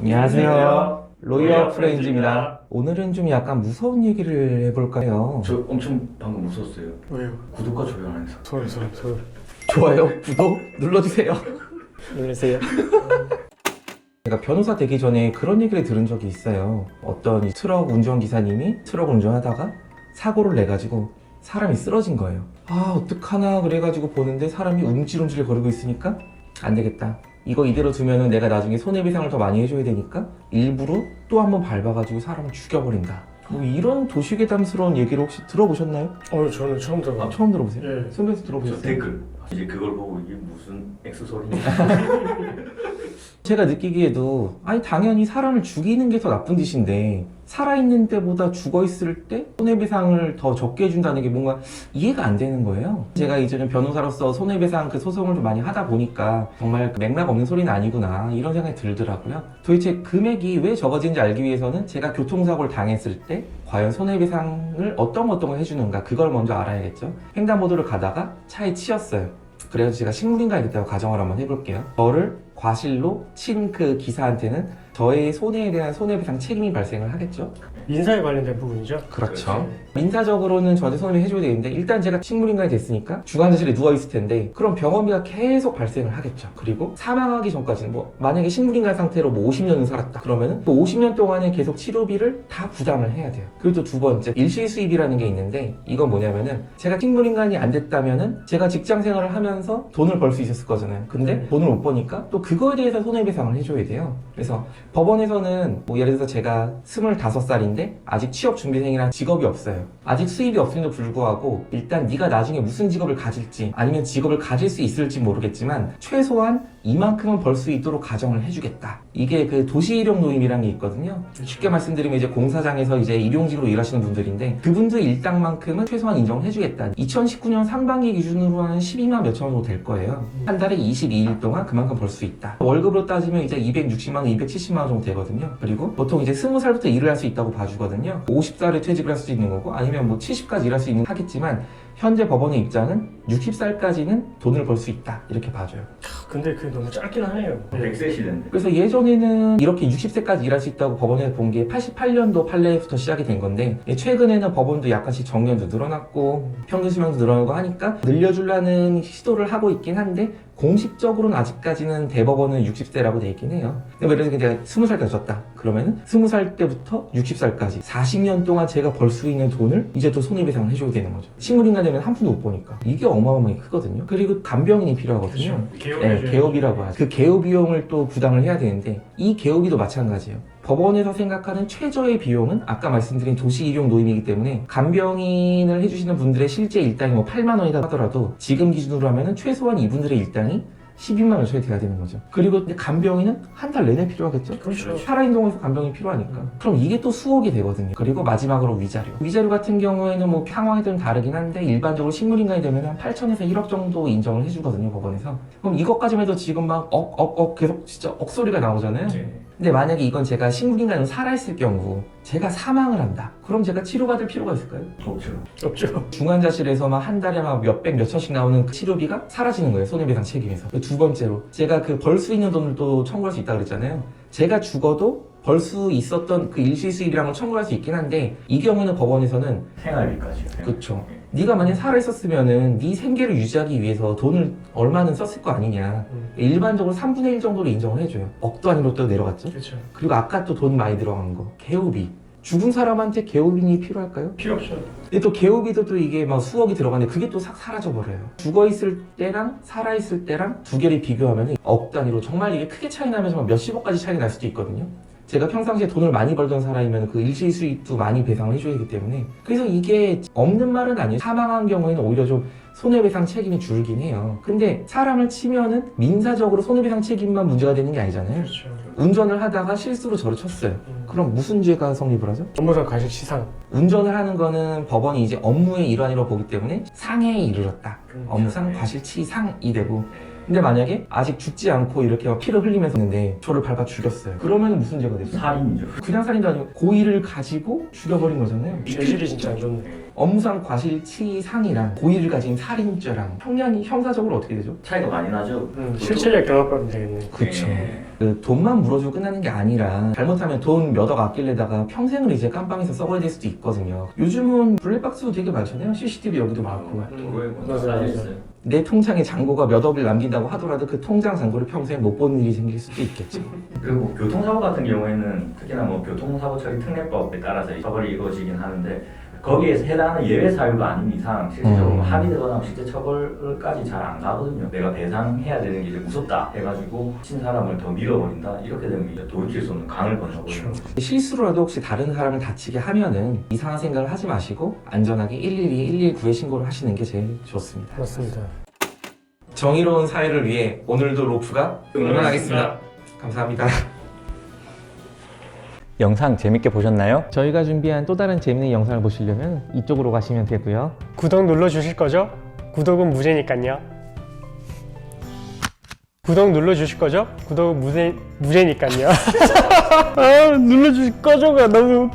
안녕하세요. 로이어 프렌즈입니다. 오늘은 좀 약간 무서운 얘기를 해볼까요? 저 엄청 방금 웃었어요. 왜요? 구독과 좋아요 안 해서. 소름 소름 소름 좋아요, 구독 눌러주세요. 놀라세요 제가 변호사 되기 전에 그런 얘기를 들은 적이 있어요. 어떤 이 트럭 운전기사님이 트럭 운전하다가 사고를 내가지고 사람이 쓰러진 거예요. 아, 어떡하나 그래가지고 보는데 사람이 움찔움찔 거리고 있으니까 안 되겠다. 이거 이대로 두면은 내가 나중에 손해배상을 더 많이 해줘야 되니까 일부러 또 한 번 밟아가지고 사람을 죽여버린다. 뭐 이런 도시괴담스러운 얘기를 혹시 들어보셨나요? 어 저는 처음 들어봐 아, 처음 들어보세요? 예. 선배도 저 들어보셨어요? 댓글. 이제 그걸 보고 이게 무슨 엑스 소리냐. 제가 느끼기에도 아니 당연히 사람을 죽이는 게 더 나쁜 짓인데 살아있는 때보다 죽어있을 때 손해배상을 더 적게 해준다는 게 뭔가 이해가 안 되는 거예요. 제가 이제 는 변호사로서 손해배상 그 소송을 좀 많이 하다 보니까 정말 그 맥락 없는 소리는 아니구나 이런 생각이 들더라고요. 도대체 금액이 왜 적어진지 알기 위해서는 제가 교통사고를 당했을 때 과연 손해배상을 어떤 어떤 걸 해주는가 그걸 먼저 알아야겠죠. 횡단보도를 가다가 차에 치였어요. 그래서 제가 식물인간이 됐다고 가정을 한번 해볼게요. 저를 과실로 친 그 기사한테는 저의 손해에 대한 손해배상 책임이 발생을 하겠죠. 민사에 관련된 부분이죠? 그렇죠. 민사적으로는 저한테 손해를 해줘야 되는데 일단 제가 식물인간이 됐으니까 중환자실에 누워있을 텐데 그럼 병원비가 계속 발생을 하겠죠. 그리고 사망하기 전까지는 뭐 만약에 식물인간 상태로 뭐 50년을 살았다 그러면은 그 50년 동안에 계속 치료비를 다 부담을 해야 돼요. 그리고 또 두 번째 일시수입이라는 게 있는데 이건 뭐냐면은 제가 식물인간이 안 됐다면은 제가 직장 생활을 하면서 돈을 벌 수 있었을 거잖아요. 근데 네. 돈을 못 버니까 또 그거에 대해서 손해배상을 해줘야 돼요. 그래서 법원에서는 뭐 예를 들어서 제가 25살인데 아직 취업 준비생이란 직업이 없어요. 아직 수입이 없음에도 불구하고 일단 네가 나중에 무슨 직업을 가질지 아니면 직업을 가질 수 있을지 모르겠지만 최소한 이만큼은 벌 수 있도록 가정을 해주겠다. 이게 그 도시 일용 노임이라는 게 있거든요. 쉽게 말씀드리면 이제 공사장에서 이제 일용직으로 일하시는 분들인데 그분들 일당만큼은 최소한 인정을 해주겠다. 2019년 상반기 기준으로 한 12만 몇천 원 정도 될 거예요. 한 달에 22일 동안 그만큼 벌 수 있다. 월급으로 따지면 이제 260만 원, 270만 원 정도 되거든요. 그리고 보통 이제 20살부터 일을 할 수 있다고 봐주거든요. 50살에 퇴직을 할 수도 있는 거고 아니면 뭐 70까지 일할 수 있는 하겠지만 현재 법원의 입장은 60살까지는 돈을 벌 수 있다 이렇게 봐줘요. 근데 그게 너무 짧긴 하네요 100세 시대인데. 그래서 예전에는 이렇게 60세까지 일할 수 있다고 법원에서 본 게 88년도 판례부터 시작이 된 건데 최근에는 법원도 약간씩 정년도 늘어났고 평균 수명도 늘어나고 하니까 늘려주려는 시도를 하고 있긴 한데 공식적으로는 아직까지는 대법원은 60세라고 돼 있긴 해요. 근데 예를 들어서 제가 20살 때 졌다. 그러면은 20살 때부터 60살까지 40년 동안 제가 벌 수 있는 돈을 이제 또 손해배상을 해줘야 되는 거죠. 식물인간 되면 한 푼도 못 버니까. 이게 어마어마하게 크거든요. 그리고 간병인이 필요하거든요. 개업 네, 개업이라고 하죠. 그 개업 비용을 또 부담을 해야 되는데 이 개업비도 마찬가지예요. 법원에서 생각하는 최저의 비용은 아까 말씀드린 도시 일용 노임이기 때문에 간병인을 해주시는 분들의 실제 일당이 뭐 8만 원이다 하더라도 지금 기준으로 하면은 최소한 이분들의 일당이 12만 원 정도 돼야 되는 거죠. 그리고 간병인은 한 달 내내 필요하겠죠. 그렇죠 살아있는 동에서 간병이 필요하니까. 그럼 이게 또 수억이 되거든요. 그리고 마지막으로 위자료. 위자료 같은 경우에는 뭐 상황에 따라 다르긴 한데 일반적으로 식물인간이 되면 한 8천에서 1억 정도 인정을 해주거든요, 법원에서. 그럼 이것까지만 해도 지금 막 억, 억, 억 계속 진짜 억소리가 나오잖아요. 네. 근데 만약에 이건 제가 식물인간으로 살아있을 경우 제가 사망을 한다. 그럼 제가 치료받을 필요가 있을까요? 없죠. 없죠 중환자실에서 막한 달에 막 몇백 몇천씩 나오는 그 치료비가 사라지는 거예요 손해배상 책임에서 두 번째로 제가 그 벌 수 있는 돈을 또 청구할 수 있다 그랬잖아요 제가 죽어도 벌 수 있었던 그 일시 수입이랑은 청구할 수 있긴 한데 이 경우는 법원에서는 생활비까지요. 그쵸. 네가 만약 살아있었으면은 네 생계를 유지하기 위해서 돈을 얼마는 썼을 거 아니냐 음. 일반적으로 3분의 1 정도로 인정을 해줘요 억도 아니고 또 내려갔죠 그렇죠 그리고 아까 또 돈 많이 들어간 거 개우비 죽은 사람한테 개우비니 필요할까요? 필요 없죠 근데 또 개우비도 또 이게 막 수억이 들어가는데 그게 또 싹 사라져 버려요. 죽어 있을 때랑 살아 있을 때랑 두 개를 비교하면 억 단위로 정말 이게 크게 차이 나면 정말 몇십억까지 차이 날 수도 있거든요. 제가 평상시에 돈을 많이 벌던 사람이면 그 일시 수입도 많이 배상을 해줘야 되기 때문에 그래서 이게 없는 말은 아니에요. 사망한 경우에는 오히려 좀 손해배상 책임이 줄긴 해요. 근데 사람을 치면은 민사적으로 손해배상 책임만 문제가 되는 게 아니잖아요. 그렇죠 운전을 하다가 실수로 저를 쳤어요. 음. 그럼 무슨 죄가 성립을 하죠? 업무상 과실 치상 운전을 하는 거는 법원이 이제 업무의 일환이라고 보기 때문에 상해에 이르렀다. 업무상 과실 치상이 되고 근데 만약에 아직 죽지 않고 이렇게 막 피를 흘리면서 있는데 저를 밟아 죽였어요. 그러면 무슨 죄가 됐어요? 살인이죠. 그냥 살인도 아니고 고의를 가지고 죽여버린 거잖아요. 죄질이 진짜 안 좋네 업무상 과실치상이랑 고의를 가진 살인죄랑 형량이 형사적으로 어떻게 되죠? 차이가 많이 나죠. 음, 실질적 경합하면 되겠네. 그쵸. 예. 그 돈만 물어주고 끝나는 게 아니라 잘못하면 돈 몇 억 아낄래다가 평생을 이제 깜빵에서 썩어야 될 수도 있거든요. 요즘은 블랙박스도 되게 많잖아요. CCTV 여기도 많고. 도로에 뭐 맞아요. 있어요. 내 통장에 잔고가 몇 억을 남긴다고 하더라도 그 통장 잔고를 평생 못 보는 일이 생길 수도 있겠죠. 그리고 뭐 교통사고 같은 경우에는 특히나 뭐 교통사고 처리 특례법에 따라서 처벌이 이루어지긴 하는데 거기에서 해당하는 예외 사유가 아닌 이상 실질적으로 음. 합의되거나 실제 처벌까지 잘 안 가거든요. 내가 배상해야 되는 게 이제 무섭다 해가지고 친 사람을 더 밀어버린다 이렇게 되면 이제 돌이킬 수 없는 강을 건너거든요. 실수로라도 혹시 다른 사람을 다치게 하면은 이상한 생각을 하지 마시고 안전하게 112, 119에 신고를 하시는 게 제일 좋습니다. 맞습니다. 정의로운 사회를 위해 오늘도 로프가 응원하겠습니다. 감사합니다. 영상 재밌게 보셨나요? 저희가 준비한 또 다른 재밌는 영상을 보시려면 이쪽으로 가시면 되고요. 구독 눌러주실 거죠? 구독은 무제니까요. 구독 눌러주실 거죠? 구독은 무제, 무제니까요. 아, 눌러주실 거죠가 너무